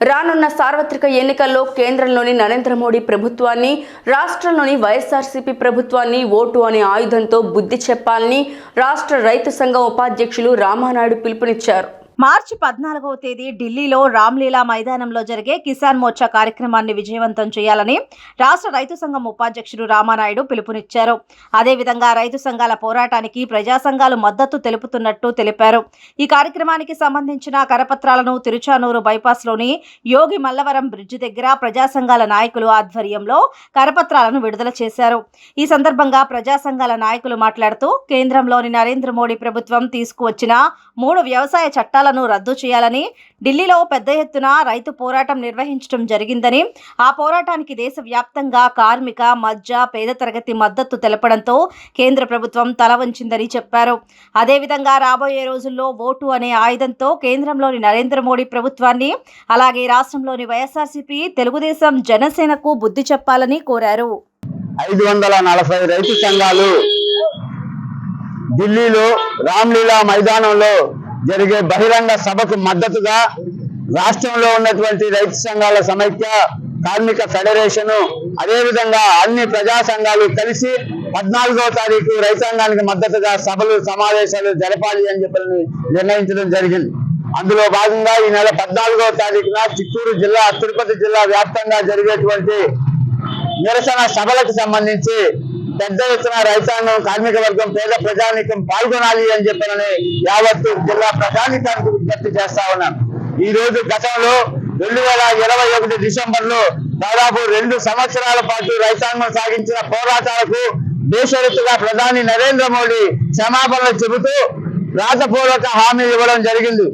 రానున్న సార్వత్రిక ఎన్నికల్లో కేంద్రంలోని నరేంద్ర మోడీ ప్రభుత్వాన్ని రాష్ట్రంలోని వైఎస్ఆర్సీపీ ప్రభుత్వాన్ని ఓటు అనే ఆయుధంతో బుద్ధి చెప్పాలని రాష్ట్ర రైతు సంఘం ఉపాధ్యక్షులు రామానాయుడు పిలుపునిచ్చారు. మార్చి పద్నాలుగవ తేదీ ఢిల్లీలో రామ్లీలా మైదానంలో జరిగే కిసాన్ మోర్చా కార్యక్రమాన్ని విజయవంతం చేయాలని రాష్ట్ర రైతు సంఘం ఉపాధ్యక్షుడు రామానాయుడు పిలుపునిచ్చారు. అదేవిధంగా రైతు సంఘాల పోరాటానికి ప్రజా సంఘాలు మద్దతు తెలుపుతున్నట్టు తెలిపారు. ఈ కార్యక్రమానికి సంబంధించిన కరపత్రాలను తిరుచానూరు బైపాస్లోని యోగి మల్లవరం బ్రిడ్జి దగ్గర ప్రజా సంఘాల నాయకులు ఆధ్వర్యంలో కరపత్రాలను విడుదల చేశారు. ఈ సందర్భంగా ప్రజా సంఘాల నాయకులు మాట్లాడుతూ కేంద్రంలోని నరేంద్ర మోడీ ప్రభుత్వం తీసుకువచ్చిన మూడు వ్యవసాయ చట్టాలను రద్దు చేయాలని ఢిల్లీలో పెద్ద ఎత్తున రైతు పోరాటం నిర్వహించడం జరిగిందని ఆ పోరాటానికి దేశవ్యాప్తంగా కార్మిక మధ్య పేద తరగతి మద్దతు తెలపడంతో కేంద్ర ప్రభుత్వం తల వంచిందని చెప్పారు. అదేవిధంగా రాబోయే రోజుల్లో ఓటు అనే ఆయుధంతో కేంద్రంలోని నరేంద్ర మోడీ ప్రభుత్వాన్ని అలాగే రాష్ట్రంలోని వైఎస్ఆర్సీపీ తెలుగుదేశం జనసేనకు బుద్ధి చెప్పాలని కోరారు. ఐదు వందల నలభై రైతు సంఘాలు ఢిల్లీలో రామ్లీలా మైదానంలో జరిగే బహిరంగ సభకు మద్దతుగా రాష్ట్రంలో ఉన్నటువంటి రైతు సంఘాల సమైక్య కార్మిక ఫెడరేషన్ అదేవిధంగా అన్ని ప్రజా సంఘాలు కలిసి పద్నాలుగో తారీఖు రైతాంగానికి మద్దతుగా సభలు సమావేశాలు జరపాలి అని చెప్పి నిర్ణయించడం జరిగింది. అందులో భాగంగా ఈ నెల పద్నాలుగో తారీఖున చిత్తూరు జిల్లా తిరుపతి జిల్లా వ్యాప్తంగా జరిగేటువంటి నిరసన సభలకు సంబంధించి పెద్ద ఎత్తున రైతాంగం కార్మిక వర్గం పేద ప్రజానికం పాల్గొనాలి అని చెప్పనని యావత్తు జిల్లా ప్రజానికానికి విజ్ఞప్తి చేస్తా ఉన్నాం. ఈ రోజు గతంలో రెండు వేల ఇరవై ఒకటి డిసెంబర్లో దాదాపు రెండు సంవత్సరాల పాటు రైతాంగం సాగించిన పోరాటాలకు దేశవ్యాప్తంగా ప్రధాని నరేంద్ర మోడీ క్షమాపణలు చెబుతూ రాతపూర్వక హామీ ఇవ్వడం జరిగింది.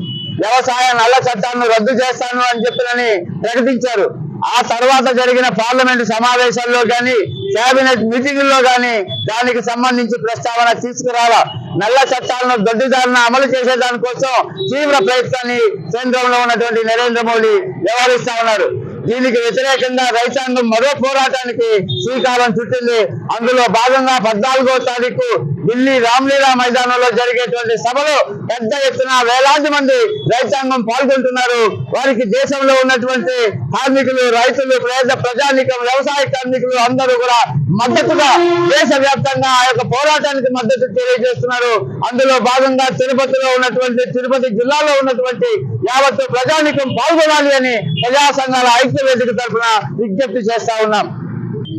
వ్యవసాయ నల్ల చట్టాలను రద్దు చేస్తాను అని చెప్పినని ప్రకటించారు. ఆ తర్వాత జరిగిన పార్లమెంటు సమావేశాల్లో కానీ కేబినెట్ మీటింగుల్లో కానీ దానికి సంబంధించి ప్రస్తావన తీసుకురాలా. నల్ల చట్టాలను దొడ్డిదారిన అమలు చేసే దానికోసం తీవ్ర ప్రయత్నాన్ని కేంద్రంలో ఉన్నటువంటి నరేంద్ర మోడీ వ్యవహరిస్తా ఉన్నారు. దీనికి వ్యతిరేకంగా రైతాంగం మరో పోరాటానికి శ్రీకారం చుట్టింది. అందులో భాగంగా పద్నాలుగో తారీఖు ఢిల్లీ రామ్లీలా మైదానంలో జరిగేటువంటి సభలో పెద్ద ఎత్తున వేలాది మంది రైతాంగం పాల్గొంటున్నారు. వారికి దేశంలో ఉన్నటువంటి కార్మికులు రైతులు పేద ప్రజానికం వ్యవసాయ కార్మికులు అందరూ కూడా మద్దతుగా దేశ వ్యాప్తంగా ఆ యొక్క పోరాటానికి మద్దతు తెలియజేస్తున్నారు. అందులో భాగంగా తిరుపతిలో ఉన్నటువంటి తిరుపతి జిల్లాలో ఉన్నటువంటి యావత్తు ప్రజానికం పాల్గొనాలి అని ప్రజా సంఘాల ఐక్య వేదిక తరఫున విజ్ఞప్తి చేస్తా ఉన్నాం.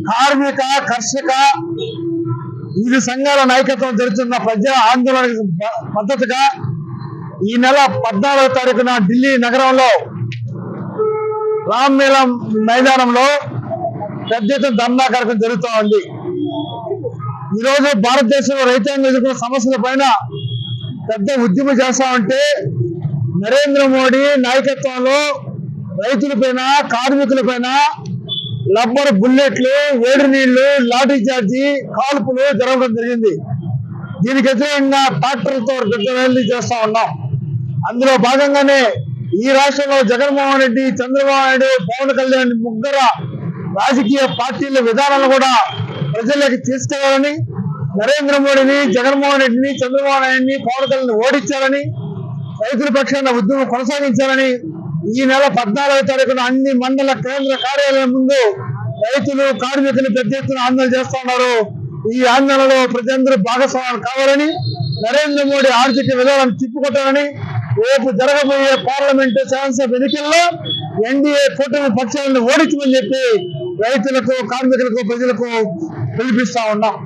కార్మిక కర్షక ఇది సంఘాల నాయకత్వం జరుగుతున్న ప్రజా ఆందోళన మద్దతుగా ఈ నెల పద్నాలుగో తారీఖున ఢిల్లీ నగరంలో రామ్మేళం మైదానంలో పెద్ద ఎత్తున ధర్నా కార్యక్రమం జరుగుతూ ఉంది. ఈరోజు భారతదేశంలో రైతాంగం ఎదుర్కొన్న సమస్యల పైన పెద్ద ఉద్యమం చేస్తామంటే నరేంద్ర మోడీ నాయకత్వంలో రైతులపైన కార్మికులపైన రబ్బర్ బుల్లెట్లు వేడి నీళ్ళు లాఠీ చార్జీ కాల్పులు జరగడం జరిగింది. దీనికి వ్యతిరేకంగా ట్రాక్టర్తో పెద్ద చేస్తా ఉన్నాం. అందులో భాగంగానే ఈ రాష్ట్రంలో జగన్మోహన్ రెడ్డి చంద్రబాబు నాయుడు పవన్ కళ్యాణ్ ముగ్గురు రాజకీయ పార్టీల విధానాలను కూడా ప్రజల్లోకి తీసుకెళ్ళాలని నరేంద్ర మోడీని జగన్మోహన్ రెడ్డిని చంద్రబాబు నాయుడిని పవన్ కళ్యాణ్ ఓడించాలని రైతుల పక్షాన ఉద్యమం కొనసాగించాలని ఈ నెల పద్నాలుగో తారీఖున అన్ని మండల కేంద్ర కార్యాలయం ముందు రైతులు కార్మికులు పెద్ద ఎత్తున ఆందోళన చేస్తున్నారు ఈ ఆందోళనలో ప్రజలందరూ భాగస్వామ్యం కావాలని నరేంద్ర మోడీ ఆర్థిక విధానం తిప్పుకొట్టాలని రేపు జరగబోయే పార్లమెంటు శాసనసభ ఎన్నికల్లో ఎన్డీఏ కూటమి పక్షాలను ఓడించమని చెప్పి రైతులకు కార్మికులకు ప్రజలకు పిలిపిస్తా ఉన్నాం.